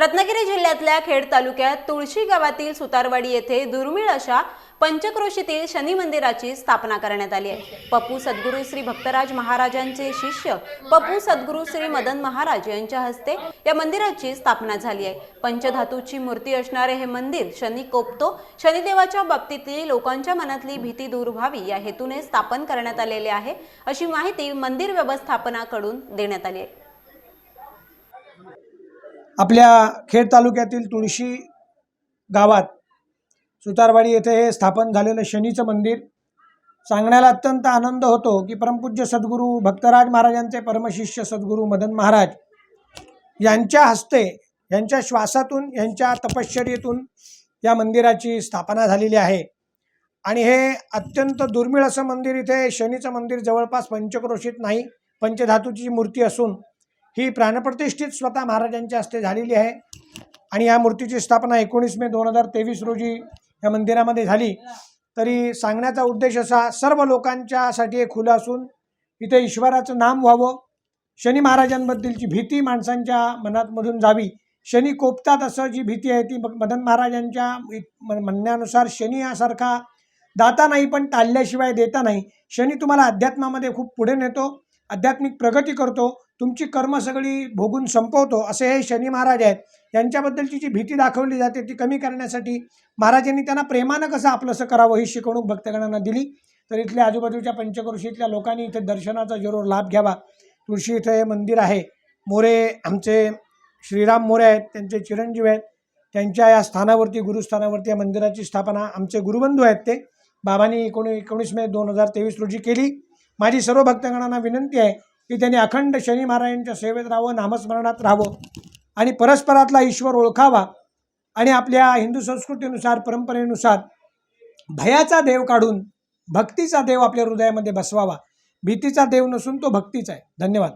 रत्नागिरी जिल्ह्यातल्या खेड तालुक्यात तुळशी गावातील सुतारवाडी येथे दुर्मिळ अशा पंचक्रोशीतील शनी मंदिराची स्थापना करण्यात आली आहे. पप्पू सद्गुरू श्री भक्तराज महाराजांचे शिष्य पप्पू सद्गुरू श्री मदन महाराज यांच्या हस्ते या मंदिराची स्थापना झाली आहे. पंचधातूची मूर्ती असणारे हे मंदिर शनी कोपतो शनिदेवाच्या बाबतीतली लोकांच्या मनातली भीती दूर व्हावी या हेतूने स्थापन करण्यात आलेले आहे. अशी माहिती मंदिर व्यवस्थापनाकडून देण्यात आली आहे. आपल्या खेड तालुक्यातील तुळशी गावात सुतारवाडी येथे हे स्थापन झालेलं शनीचं मंदिर. सांगण्याला अत्यंत आनंद होतो की परमपूज्य सद्गुरू भक्तराज महाराजांचे परमशिष्य सद्गुरू मदन महाराज यांच्या हस्ते यांच्या श्वासातून यांच्या तपश्चर्येतून या मंदिराची स्थापना झालेली आहे. आणि हे अत्यंत दुर्मिळ असं मंदिर इथे शनीचं मंदिर जवळपास पंचक्रोशीत नाही पंचधातूची मूर्ती असून ही प्राणप्रतिष्ठित स्वतः महाराजांच्या हस्ते झालेली आहे. आणि या मूर्तीची स्थापना एकोणीस मे दोन हजार तेवीस रोजी या मंदिरामध्ये झाली. तरी सांगण्याचा उद्देश असा सर्व लोकांच्यासाठी हे खुलं असून इथे ईश्वराचं नाम व्हावं शनी महाराजांबद्दलची भीती माणसांच्या मनातमधून जावी. शनी कोपतात असं जी भीती आहे ती मदन महाराजांच्या म्हणण्यानुसार शनी यासारखा दाता नाही पण टाळल्याशिवाय देता नाही. शनी तुम्हाला अध्यात्मामध्ये खूप पुढे नेतो आध्यात्मिक प्रगती करतो तुमची कर्म सगळी भोगून संपवतो असे हे शनी महाराज आहेत. यांच्याबद्दलची जी भीती दाखवली जाते ती कमी करण्यासाठी महाराजांनी त्यांना प्रेमानं कसं आपलंसं करावं ही शिकवणूक भक्तगणांना दिली. तर इथल्या आजूबाजूच्या पंचक्रोशीतल्या लोकांनी इथे दर्शनाचा जरूर लाभ घ्यावा. तुळशी इथं हे मंदिर आहे. मोरे आमचे श्रीराम मोरे आहेत त्यांचे चिरंजीव आहेत. त्यांच्या या स्थानावरती गुरुस्थानावरती या मंदिराची स्थापना आमचे गुरुबंधू आहेत ते. बाबांनी एकोणी एकोणीस मे दोन हजार तेवीस रोजी केली. माझी सर्व भक्तगणांना विनंती आहे की त्यांनी अखंड शनी महाराजांच्या सेवेत राहावं नामस्मरणात राहावं आणि परस्परातला ईश्वर ओळखावा आणि आपल्या हिंदू संस्कृतीनुसार परंपरेनुसार भयाचा देव काढून भक्तीचा देव आपल्या हृदयामध्ये बसवावा. भीतीचा देव नसून तो भक्तीचा आहे. धन्यवाद.